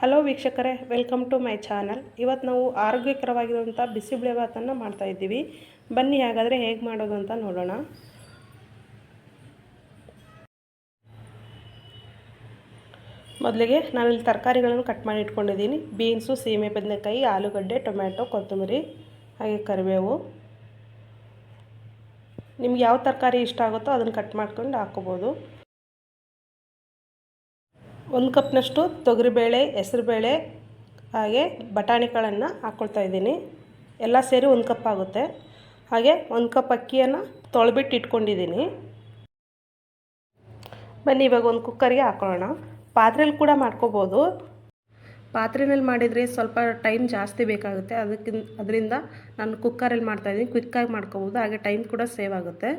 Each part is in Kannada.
ಹಲೋ ವೀಕ್ಷಕರೇ, ವೆಲ್ಕಮ್ ಟು ಮೈ ಚಾನಲ್. ಇವತ್ತು ನಾವು ಆರೋಗ್ಯಕರವಾಗಿರುವಂಥ ಬಿಸಿಬೇಳೆಭಾತನ್ನು ಮಾಡ್ತಾಯಿದ್ದೀವಿ ಬನ್ನಿ ಹಾಗಾದರೆ ಹೇಗೆ ಮಾಡೋದು ಅಂತ ನೋಡೋಣ. ಮೊದಲಿಗೆ ನಾನಿಲ್ಲಿ ತರಕಾರಿಗಳನ್ನು ಕಟ್ ಮಾಡಿ ಇಟ್ಕೊಂಡಿದ್ದೀನಿ. ಬೀನ್ಸು, ಸೀಮೆ ಬದನೆಕಾಯಿ ಆಲೂಗಡ್ಡೆ, ಟೊಮ್ಯಾಟೊ, ಕೊತ್ತಂಬರಿ, ಹಾಗೆ ಕರಿಬೇವು. ನಿಮ್ಗೆ ಯಾವ ತರಕಾರಿ ಇಷ್ಟ ಆಗುತ್ತೋ ಅದನ್ನು ಕಟ್ ಮಾಡ್ಕೊಂಡು ಹಾಕ್ಕೋಬೋದು. ಒಂದು ಕಪ್ನಷ್ಟು ತೊಗರಿಬೇಳೆ, ಹೆಸರುಬೇಳೆ, ಹಾಗೆ ಬಟಾಣಿಗಳನ್ನು ಹಾಕ್ಕೊಳ್ತಾ ಇದ್ದೀನಿ. ಎಲ್ಲ ಸೇರಿ ಒಂದು ಕಪ್ ಆಗುತ್ತೆ. ಹಾಗೆ ಒಂದು ಕಪ್ ಅಕ್ಕಿಯನ್ನು ತೊಳೆಬಿಟ್ಟು ಇಟ್ಕೊಂಡಿದ್ದೀನಿ. ಬನ್ನಿ, ಇವಾಗ ಒಂದು ಕುಕ್ಕರ್ಗೆ ಹಾಕೊಳ್ಳೋಣ. ಪಾತ್ರೆಯಲ್ಲಿ ಕೂಡ ಮಾಡ್ಕೋಬೋದು. ಪಾತ್ರೆಯಲ್ಲಿ ಮಾಡಿದರೆ ಸ್ವಲ್ಪ ಟೈಮ್ ಜಾಸ್ತಿ ಬೇಕಾಗುತ್ತೆ. ಅದಕ್ಕಿಂತ ಅದರಿಂದ ನಾನು ಕುಕ್ಕರಲ್ಲಿ ಮಾಡ್ತಾಯಿದ್ದೀನಿ ಕ್ವಿಕ್ಕಾಗಿ ಮಾಡ್ಕೋಬೋದು. ಹಾಗೆ ಟೈಮ್ ಕೂಡ ಸೇವ್ ಆಗುತ್ತೆ.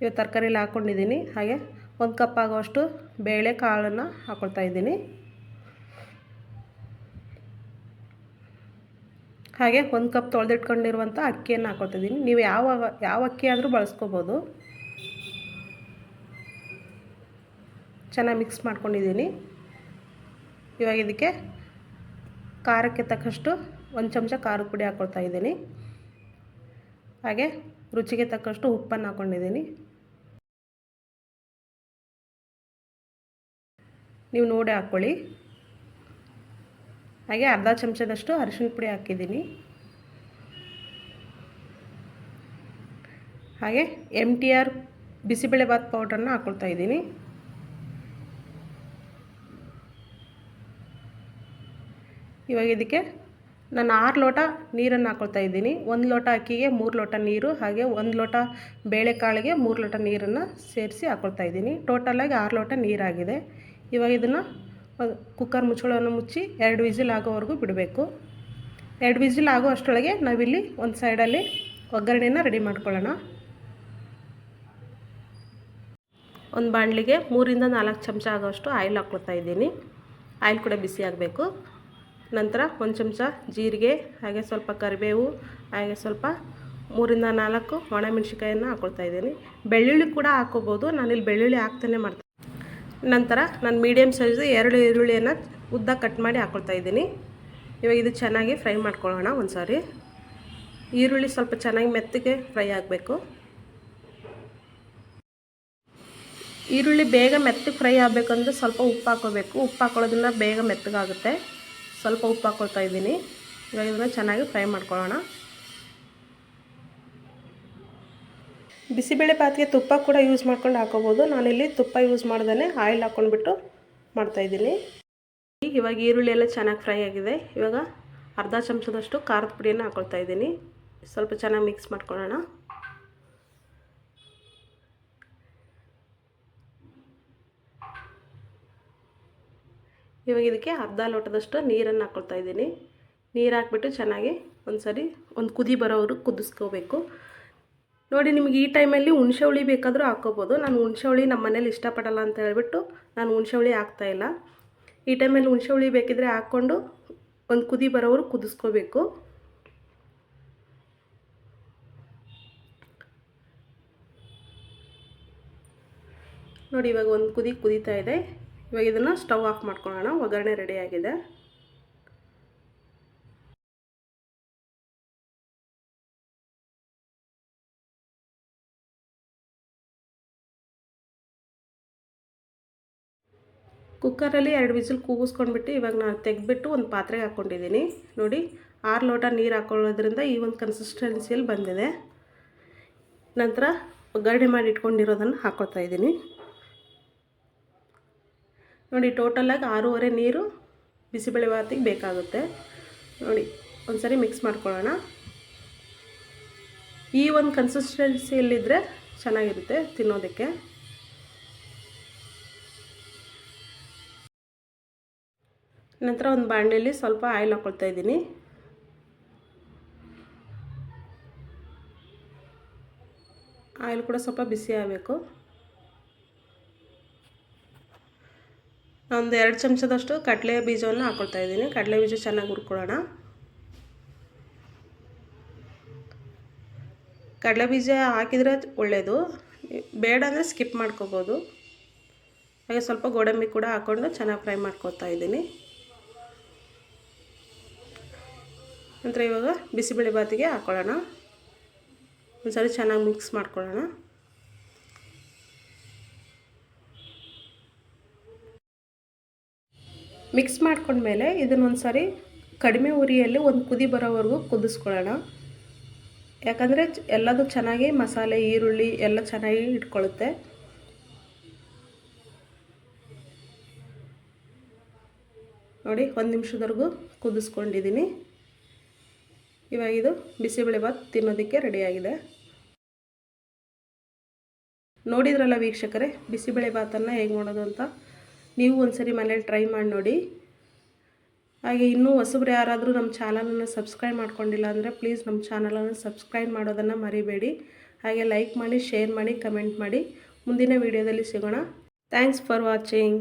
ಇವಾಗ ತರಕಾರಿಯಲ್ಲಿ ಹಾಕ್ಕೊಂಡಿದ್ದೀನಿ ಹಾಗೆ ಒಂದು ಕಪ್ ಆಗೋಷ್ಟು ಬೇಳೆ ಕಾಳನ್ನು ಹಾಕ್ಕೊಳ್ತಾ ಇದ್ದೀನಿ. ಹಾಗೆ ಒಂದು ಕಪ್ ತೊಳೆದಿಟ್ಕೊಂಡಿರುವಂಥ ಅಕ್ಕಿಯನ್ನು ಹಾಕ್ಕೊಳ್ತಿದ್ದೀನಿ ನೀವು ಯಾವ ಯಾವ ಅಕ್ಕಿ ಆದರೂ ಬಳಸ್ಕೋಬೋದು. ಚೆನ್ನಾಗಿ ಮಿಕ್ಸ್ ಮಾಡ್ಕೊಂಡಿದ್ದೀನಿ. ಇವಾಗ ಇದಕ್ಕೆ ಖಾರಕ್ಕೆ ತಕ್ಕಷ್ಟು ಒಂದು ಚಮಚ ಖಾರದ ಪುಡಿ ಹಾಕ್ಕೊಳ್ತಾ ಇದ್ದೀನಿ. ಹಾಗೆ ರುಚಿಗೆ ತಕ್ಕಷ್ಟು ಉಪ್ಪನ್ನು ಹಾಕ್ಕೊಂಡಿದ್ದೀನಿ ನೀವು ನೋಡಿ ಹಾಕ್ಕೊಳ್ಳಿ. ಹಾಗೆ ಅರ್ಧ ಚಮಚದಷ್ಟು ಅರಿಶಿನ ಪುಡಿ ಹಾಕಿದ್ದೀನಿ. ಹಾಗೆ ಎಂ ಟಿ ಆರ್ ಬಿಸಿಬೇಳೆಭಾತ್ ಪೌಡ್ರನ್ನ ಹಾಕ್ಕೊಳ್ತಾ ಇದ್ದೀನಿ. ಇವಾಗ ಇದಕ್ಕೆ ನಾನು ಆರು ಲೋಟ ನೀರನ್ನು ಹಾಕ್ಕೊಳ್ತಾ ಇದ್ದೀನಿ. ಒಂದು ಲೋಟ ಅಕ್ಕಿಗೆ ಮೂರು ಲೋಟ ನೀರು, ಹಾಗೆ ಒಂದು ಲೋಟ ಬೇಳೆಕಾಳಿಗೆ ಮೂರು ಲೋಟ ನೀರನ್ನು ಸೇರಿಸಿ ಹಾಕ್ಕೊಳ್ತಾ ಇದ್ದೀನಿ. ಟೋಟಲಾಗಿ ಆರು ಲೋಟ ನೀರಾಗಿದೆ. ಇವಾಗ ಇದನ್ನು ಕುಕ್ಕರ್ ಮುಚ್ಚಳವನ್ನು ಮುಚ್ಚಿ ಎರಡು ವಿಸಿಲ್ ಆಗೋವರೆಗೂ ಬಿಡಬೇಕು. ಎರಡು ವಿಸಿಲ್ ಆಗೋ ಅಷ್ಟರೊಳಗೆ ನಾವಿಲ್ಲಿ ಒಂದು ಸೈಡಲ್ಲಿ ಒಗ್ಗರಣೆನ ರೆಡಿ ಮಾಡ್ಕೊಳ್ಳೋಣ. ಒಂದು ಬಾಣಲಿಗೆ ಮೂರಿಂದ ನಾಲ್ಕು ಚಮಚ ಆಗೋಷ್ಟು ಆಯಿಲ್ ಹಾಕ್ಕೊಳ್ತಾ ಇದ್ದೀನಿ. ಆಯಿಲ್ ಕೂಡ ಬಿಸಿ ಆಗಬೇಕು. ನಂತರ ಒಂದು ಚಮಚ ಜೀರಿಗೆ, ಹಾಗೆ ಸ್ವಲ್ಪ ಕರಿಬೇವು, ಹಾಗೆ ಸ್ವಲ್ಪ ಮೂರಿಂದ ನಾಲ್ಕು ಒಣಮೆಣ್ಸಿಕಾಯನ್ನು ಹಾಕ್ಕೊಳ್ತಾ ಇದ್ದೀನಿ. ಬೆಳ್ಳುಳ್ಳಿ ಕೂಡ ಹಾಕ್ಕೋಬೋದು. ನಾನಿಲ್ಲಿ ಬೆಳ್ಳುಳ್ಳಿ ಹಾಕ್ತಾನೆ ಮಾಡ್ತೀನಿ ನಂತರ ನಾನು ಮೀಡಿಯಮ್ ಸೈಜ್ ಎರಡು ಈರುಳ್ಳಿಯನ್ನು ಉದ್ದ ಕಟ್ ಮಾಡಿ ಹಾಕ್ಕೊಳ್ತಾ ಇದ್ದೀನಿ. ಇವಾಗ ಇದು ಚೆನ್ನಾಗಿ ಫ್ರೈ ಮಾಡ್ಕೊಳ್ಳೋಣ ಒಂದು ಸಾರಿ ಈರುಳ್ಳಿ ಸ್ವಲ್ಪ ಚೆನ್ನಾಗಿ ಮೆತ್ತಗೆ ಫ್ರೈ ಆಗಬೇಕು. ಈರುಳ್ಳಿ ಬೇಗ ಮೆತ್ತಗೆ ಫ್ರೈ ಆಗಬೇಕಂದ್ರೆ ಸ್ವಲ್ಪ ಉಪ್ಪು ಹಾಕೋಬೇಕು. ಉಪ್ಪು ಹಾಕೊಳ್ಳೋದನ್ನ ಬೇಗ ಮೆತ್ತಗಾಗುತ್ತೆ. ಸ್ವಲ್ಪ ಉಪ್ಪು ಹಾಕ್ಕೊಳ್ತಾ ಇದ್ದೀನಿ. ಇವಾಗ ಇದನ್ನು ಚೆನ್ನಾಗಿ ಫ್ರೈ ಮಾಡ್ಕೊಳ್ಳೋಣ. ಬಿಸಿಬೇಳೆ ಪಾತ್ಗೆ ತುಪ್ಪ ಕೂಡ ಯೂಸ್ ಮಾಡ್ಕೊಂಡು ಹಾಕೋಬೋದು. ನಾನಿಲ್ಲಿ ತುಪ್ಪ ಯೂಸ್ ಮಾಡ್ದೇ ಆಯಿಲ್ ಹಾಕ್ಕೊಂಡ್ಬಿಟ್ಟು ಮಾಡ್ತಾಯಿದ್ದೀನಿ ಇವಾಗ ಈರುಳ್ಳಿ ಎಲ್ಲ ಚೆನ್ನಾಗಿ ಫ್ರೈ ಆಗಿದೆ. ಇವಾಗ ಅರ್ಧ ಚಮಚದಷ್ಟು ಖಾರದ ಪುಡಿಯನ್ನು ಹಾಕೊಳ್ತಾ ಇದ್ದೀನಿ. ಸ್ವಲ್ಪ ಚೆನ್ನಾಗಿ ಮಿಕ್ಸ್ ಮಾಡ್ಕೊಳ್ಳೋಣ. ಇವಾಗ ಇದಕ್ಕೆ ಅರ್ಧ ಲೋಟದಷ್ಟು ನೀರನ್ನು ಹಾಕ್ಕೊಳ್ತಾ ಇದ್ದೀನಿ. ನೀರು ಹಾಕ್ಬಿಟ್ಟು ಚೆನ್ನಾಗಿ ಒಂದು ಸರಿ ಒಂದು ಕುದಿ ಬರೋವರು ಕುದಿಸ್ಕೋಬೇಕು. ನೋಡಿ, ನಿಮಗೆ ಈ ಟೈಮಲ್ಲಿ ಹುಣಸೆ ಹುಳಿ ಬೇಕಾದರೂ ಹಾಕ್ಕೋಬೋದು. ನಾನು ಹುಣಸೆ ಹುಳಿ ನಮ್ಮ ಮನೇಲಿ ಇಷ್ಟಪಡಲ್ಲ ಅಂತ ಹೇಳ್ಬಿಟ್ಟು ನಾನು ಹುಣಸೆ ಹುಳಿ ಹಾಕ್ತಾಯಿಲ್ಲ ಈ ಟೈಮಲ್ಲಿ ಹುಣಸೆ ಹುಳಿ ಬೇಕಿದ್ರೆ ಹಾಕ್ಕೊಂಡು ಒಂದು ಕುದಿ ಬರೋವರು ಕುದಿಸ್ಕೋಬೇಕು. ನೋಡಿ, ಇವಾಗ ಒಂದು ಕುದಿ ಕುದೀತಾ ಇದೆ. ಇವಾಗ ಇದನ್ನು ಸ್ಟವ್ ಆಫ್ ಮಾಡ್ಕೊಳ್ಳೋಣ. ಒಗ್ಗರಣೆ ರೆಡಿಯಾಗಿದೆ ಕುಕ್ಕರಲ್ಲಿ ಎರಡು ವಿಸಿಲ್ ಕೂಗಿಸ್ಕೊಂಡ್ಬಿಟ್ಟು ಇವಾಗ ನಾನು ತೆಗೆದ್ಬಿಟ್ಟು ಒಂದು ಪಾತ್ರೆಗೆ ಹಾಕ್ಕೊಂಡಿದ್ದೀನಿ. ನೋಡಿ, ಆರು ಲೋಟ ನೀರು ಹಾಕೊಳ್ಳೋದ್ರಿಂದ ಈ ಒಂದು ಕನ್ಸಿಸ್ಟೆನ್ಸಿಯಲ್ಲಿ ಬಂದಿದೆ. ನಂತರ ಒಗ್ಗರಣೆ ಮಾಡಿ ಇಟ್ಕೊಂಡಿರೋದನ್ನು ಹಾಕ್ಕೊಳ್ತಾ ಇದ್ದೀನಿ. ನೋಡಿ ಟೋಟಲಾಗಿ ಆರೂವರೆ ನೀರು ಬಿಸಿಬೇಳೆ ಭಾತಿಗೆ ಬೇಕಾಗುತ್ತೆ. ನೋಡಿ ಒಂದು ಸರಿ ಮಿಕ್ಸ್ ಮಾಡ್ಕೊಳ್ಳೋಣ. ಈ ಒಂದು ಕನ್ಸಿಸ್ಟೆನ್ಸಿಯಲ್ಲಿದ್ದರೆ ಚೆನ್ನಾಗಿರುತ್ತೆ ತಿನ್ನೋದಕ್ಕೆ. ನಂತರ ಒಂದು ಬಾಣಲೆಯಲ್ಲಿ ಸ್ವಲ್ಪ ಆಯಿಲ್ ಹಾಕ್ಕೊಳ್ತಾ ಇದ್ದೀನಿ. ಆಯಿಲ್ ಕೂಡ ಸ್ವಲ್ಪ ಬಿಸಿ ಆಗಬೇಕು. ಒಂದು ಎರಡು ಚಮಚದಷ್ಟು ಕಡಲೆ ಬೀಜವನ್ನು ಹಾಕ್ಕೊಳ್ತಾ ಇದ್ದೀನಿ. ಕಡಲೆ ಬೀಜ ಚೆನ್ನಾಗಿ ಹುರ್ಕೊಳ್ಳೋಣ. ಕಡಲೆ ಬೀಜ ಹಾಕಿದರೆ ಒಳ್ಳೆಯದು ಬೇಡ ಅಂದರೆ ಸ್ಕಿಪ್ ಮಾಡ್ಕೋಬೋದು. ಹಾಗೆ ಸ್ವಲ್ಪ ಗೋಡಂಬಿ ಕೂಡ ಹಾಕ್ಕೊಂಡು ಚೆನ್ನಾಗಿ ಫ್ರೈ ಮಾಡ್ಕೋತಾ ಇದ್ದೀನಿ. ನಂತರ ಇವಾಗ ಬಿಸಿಬೇಳೆ ಬಾತಿಗೆ ಹಾಕ್ಕೊಳ್ಳೋಣ ಒಂದ್ಸರಿ ಚೆನ್ನಾಗಿ ಮಿಕ್ಸ್ ಮಾಡ್ಕೊಳ್ಳೋಣ. ಮಿಕ್ಸ್ ಮಾಡ್ಕೊಂಡ್ಮೇಲೆ ಇದನ್ನೊಂದು ಸಾರಿ ಕಡಿಮೆ ಉರಿಯಲ್ಲಿ ಒಂದು ಕುದಿ ಬರೋವರೆಗೂ ಕುದಿಸ್ಕೊಳ್ಳೋಣ. ಯಾಕಂದರೆ ಎಲ್ಲದೂ ಚೆನ್ನಾಗಿ ಮಸಾಲೆ, ಈರುಳ್ಳಿ ಎಲ್ಲ ಚೆನ್ನಾಗಿ ಇಟ್ಕೊಳ್ಳುತ್ತೆ ನೋಡಿ, ಒಂದು ನಿಮಿಷದವರೆಗೂ ಕುದಿಸ್ಕೊಂಡಿದ್ದೀನಿ. ಇವಾಗ ಇದು ಬಿಸಿಬೇಳೆಬಾತ್ ತಿನ್ನೋದಕ್ಕೆ ರೆಡಿಯಾಗಿದೆ ನೋಡಿದ್ರಲ್ಲ ವೀಕ್ಷಕರೇ ಬಿಸಿಬೇಳೆಬಾತನ್ನು ಹೇಗೆ ಮಾಡೋದು ಅಂತ? ನೀವು ಒಂದ್ಸರಿ ಮನೇಲಿ ಟ್ರೈ ಮಾಡಿ ನೋಡಿ. ಹಾಗೆ ಇನ್ನೂ ಹೊಸಬ್ರು ಯಾರಾದರೂ ನಮ್ಮ ಚಾನಲನ್ನು ಸಬ್ಸ್ಕ್ರೈಬ್ ಮಾಡ್ಕೊಂಡಿಲ್ಲ ಅಂದರೆ ಪ್ಲೀಸ್ ನಮ್ಮ ಚಾನಲನ್ನು ಸಬ್ಸ್ಕ್ರೈಬ್ ಮಾಡೋದನ್ನು ಮರಿಬೇಡಿ. ಹಾಗೆ ಲೈಕ್ ಮಾಡಿ ಶೇರ್ ಮಾಡಿ ಕಮೆಂಟ್ ಮಾಡಿ. ಮುಂದಿನ ವಿಡಿಯೋದಲ್ಲಿ ಸಿಗೋಣ. Thanks for watching